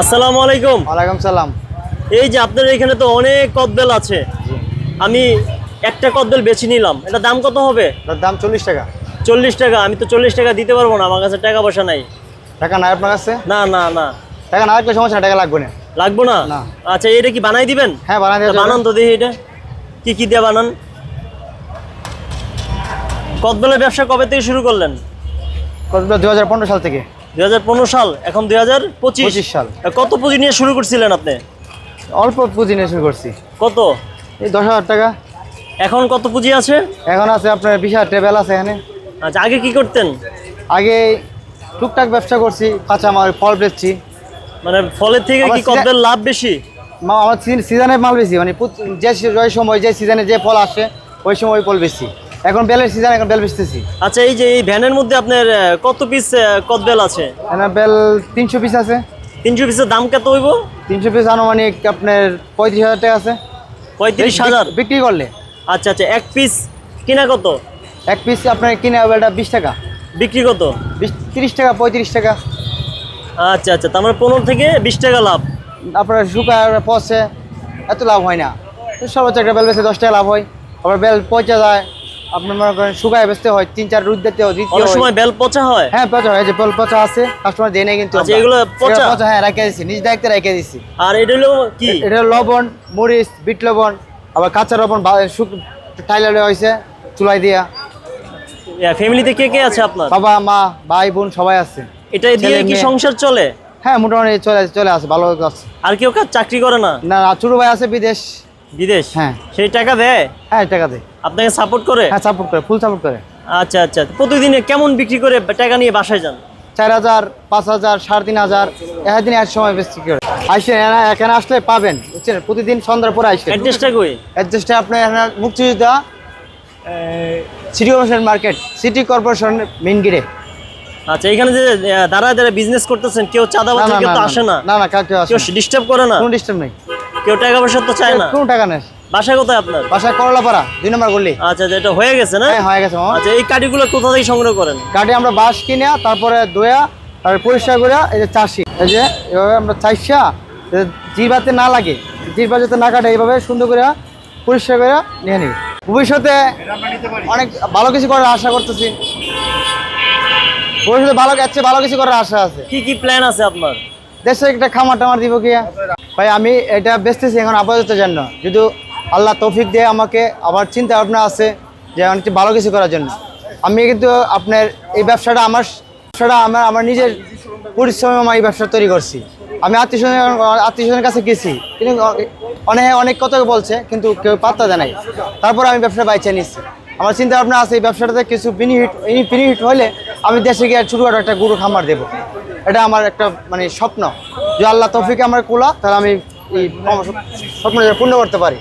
আসসালামু আলাইকুম। ওয়ালাইকুম সালাম। এই যে আপনার এখানে তো অনেক কদবেল আছে। আমি একটা কদবেল বেছে নিলাম। এটা দাম কত হবে? দাম চল্লিশ টাকা। চল্লিশ টাকা। আমি তো চল্লিশ টাকা দিতে পারব না। আমার কাছে টাকা পয়সা নাই। টাকা নাই আপনার কাছে? না না না। টাকা না রাখলে সমস্যা টাকা লাগবে না। লাগবো না। আচ্ছা এটা কি বানাই দিবেন? হ্যাঁ বানাই তা দেওয়া বানান তো দেখি এটা। কি কি দিয়ে বানান? কদবেলের ব্যবসা কবে থেকে শুরু করলেন? দু হাজার পনেরো সাল থেকে। দুই হাজার পনেরো সাল এখন দুই হাজার পঁচিশ। পঁচিশ সাল। কত পুঁজি নিয়ে শুরু করছিলেন আপনি? অল্প পুঁজি নিয়ে শুরু করছি। কত? এই দশ হাজার টাকা। এখন কত পুঁজি আছে? এখন আছে আপনার বিশ হাজার টেবিল আছে এখানে। আচ্ছা আগে কি করতেন? আগে টুকটাক ব্যবসা করছি কাঁচা মাল ফল বেচছি। মানে ফলের থেকে কি কদবেল লাভ বেশি? মা আমার সিজনে মাল বেশি মানে যে সময় যে সিজনে যে ফল আসে ওই সময় ফল বেশি এখন বেলের সিজন এখন বেল বেচতেছি। আচ্ছা এই যে এই ভ্যানের মধ্যে আপনার কত পিস কত বেল আছে? বেল তিনশো পিস আছে। তিনশো পিসের দাম কত হইব? তিনশো পিস আনুমানিক আপনার পঁয়ত্রিশ হাজার টাকা আছে। পঁয়ত্রিশ হাজার? বিক্রি করলে। আচ্ছা আচ্ছা এক পিস কিনা কত? এক পিস আপনার কিনে বেলটা বিশ টাকা। বিক্রি কত? বিশ তিরিশ টাকা পঁয়ত্রিশ টাকা। আচ্ছা আচ্ছা তার মানে পনেরো থেকে বিশ টাকা লাভ। আপনার শুকায় পচে এত লাভ হয় না। সর্বোচ্চ একটা বেল বেচে দশ টাকা লাভ হয়। আবার বেল পচে যায়। আপনার মনে করেন শুকায় বেচতে হয় তিন চার রুদ দিতে হয়। অনেক সময় বেল পচা হয়? হ্যাঁ পচা হয় যে বেল পচা আছে কাস্টমার দিয়ে কিন্তু আচ্ছা, এগুলো পচা? পচা হ্যাঁ রেখে দিচ্ছি নিজ দায়িত্বে রেখে দিচ্ছি আর এটা হলো কি? এটা লবণ মরিচ বিট লবণ আবার কাঁচা লবণ শুক টাইলারে হয়েছে চুলাই দিয়া। ফ্যামিলিতে কে কে আছে আপনার? বাবা মা ভাই বোন সবাই আছে। এটা দিয়ে কি সংসার চলে? হ্যাঁ মোটামুটি চলে চলে আসে ভালো আছে আর কেউ কাজ চাকরি করে না? না না, ছোট ভাই আছে বিদেশ। বিদেশ? হ্যাঁ। সেই টাকা দেয়? হ্যাঁ টাকা দেয়। আপনাকে সাপোর্ট করে? হ্যাঁ সাপোর্ট করে ফুল সাপোর্ট করে। আচ্ছা আচ্ছা। প্রতিদিনে কেমন বিক্রি করে টাকা নিয়ে বাসায় যান? চার হাজার পাঁচ হাজার সাড়ে তিন হাজার একদিন এক সময় বেশি করে। আসে এখানে আসলে পাবেন বুঝছেন? প্রতিদিন সন্ধ্যার পরে আসে। অ্যাড্রেসটা কই? অ্যাডজাস্টে আপনার এখানে মুক্তিযোদ্ধা city corporation market city corporation main গেটে আচ্ছা এখানে যে দাঁড়ায় দাঁড়ায় বিজনেস করতেছেন কেউ চাঁদা কেউ তো আসে না। না না কেউ। ডিস্টার্ব করে না? কোনো ডিস্টার্ব নেই। কেউ টাকা পয়সা তো চায় না। কোনো টাকা নেই। বাসা কোথায় আপনার? বাসায় করলাপাড়া দুই নম্বর গলি। আচ্ছা আচ্ছা, এটা হয়ে গেছে না? হ্যাঁ হয়ে গেছে আচ্ছা এই কাঠিগুলো কোথা থেকে সংগ্রহ করেন? কাঠে আমরা বাঁশ কিনে তারপরে দোয়া তারপরে পরিষ্কার করে এই যে চাষি। এই যে এভাবে আমরা চাইসা জিরবাতে না লাগে জিরবা যাতে না কাটে এইভাবে সুন্দর করে পরিষ্কার করে নিয়ে নিই ভবিষ্যতে অনেক ভালো কিছু করার আশা করতেছি। ভবিষ্যতে ভালো যাচ্ছে ভালো কিছু করার আশা আছে। কি কি প্ল্যান আছে আপনার? দেশে একটা খামার টামার দিব কি? ভাই, আমি এটা বেচতেছি এখন আপাতত জন্য। যদি আল্লাহ তৌফিক দিয়ে আমাকে আমার চিন্তা ভাবনা আছে যে অনেক ভালো কিছু করার জন্য। আমি কিন্তু আপনার এই ব্যবসাটা আমার ব্যবসাটা আমার আমার নিজের পরিশ্রমে আমার এই ব্যবসা তৈরি করছি। আমি আত্মীয় আত্মীয় স্বজনের কাছে গেছি, কিন্তু অনেক অনেক কথা বলছে, কিন্তু কেউ পাত্তা দেয় নাই। তারপর আমি ব্যবসা বাইচে নিচ্ছি। আমার চিন্তা ভাবনা আছে এই ব্যবসাটাতে কিছু বেনিফিট বেনিফিট হলে আমি দেশে গিয়ে ছোটোখাটো একটা গরু খামার দেবো। এটা আমার একটা মানে স্বপ্ন। যে আল্লাহ তৌফিকে আমার কোলা তাহলে আমি এই পূর্ণ করতে পারি।